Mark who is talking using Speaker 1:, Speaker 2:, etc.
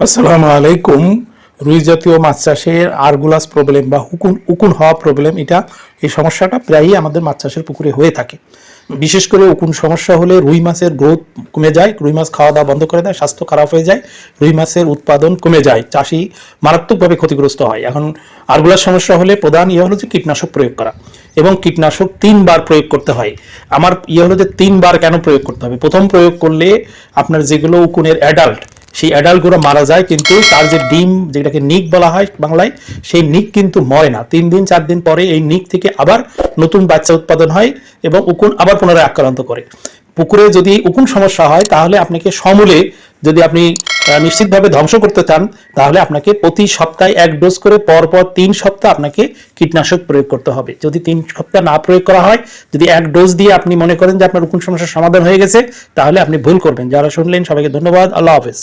Speaker 1: আসসালামু আলাইকুম। রুই জাতীয় মাছ চাষের আরগুলাস প্রবলেম বা উকুন উকুন হওয়া প্রবলেম এটা এই সমস্যাটা প্রায়ই আমাদের মাছ চাষের পুকুরে হয়ে থাকে। বিশেষ করে উকুন সমস্যা হলে রুই মাছের গ্রোথ কমে যায়, রুই মাছ খাওয়া দাওয়া বন্ধ করে দেয়, স্বাস্থ্য খারাপ হয়ে যায়, রুই মাছের উৎপাদন কমে যায়, চাষি মারাত্মকভাবে ক্ষতিগ্রস্ত হয়। এখন আরগুলার সমস্যা হলে প্রধান ইয়ে হলো যে কীটনাশক প্রয়োগ করা এবং কীটনাশক তিনবার প্রয়োগ করতে হয়। আমার ইয়ে হলো যে তিনবার কেন প্রয়োগ করতে হবে? প্রথম প্রয়োগ করলে আপনার যেগুলো উকুনের অ্যাডাল্ট সেই অ্যাডাল্টগুলো মারা যায়, কিন্তু তার যে ডিম, যেটাকে নিক বলা হয় বাংলায়, সেই নিক কিন্তু মরে না। তিন দিন, চার দিন পরে এই নিক থেকে আবার নতুন বাচ্চা উৎপাদন হয় এবং উকুন আবার পুনরায় আক্রান্ত করে। পুকুরে যদি উকুন সমস্যা হয়, তাহলে আপনাকে সমূলে যদি আপনি নিশ্চিতভাবে ধ্বংস করতে চান, তাহলে আপনাকে প্রতি সপ্তাহে এক ডোজ করে পরপর তিন সপ্তাহ আপনাকে কীটনাশক প্রয়োগ করতে হবে। যদি তিন সপ্তাহ না প্রয়োগ করা হয়, যদি এক ডোজ দিয়ে আপনি মনে করেন যে আপনার উকুন সমস্যার সমাধান হয়ে গেছে, তাহলে আপনি ভুল করবেন। যারা শুনলেন, সবাইকে ধন্যবাদ। আল্লাহ হাফেজ।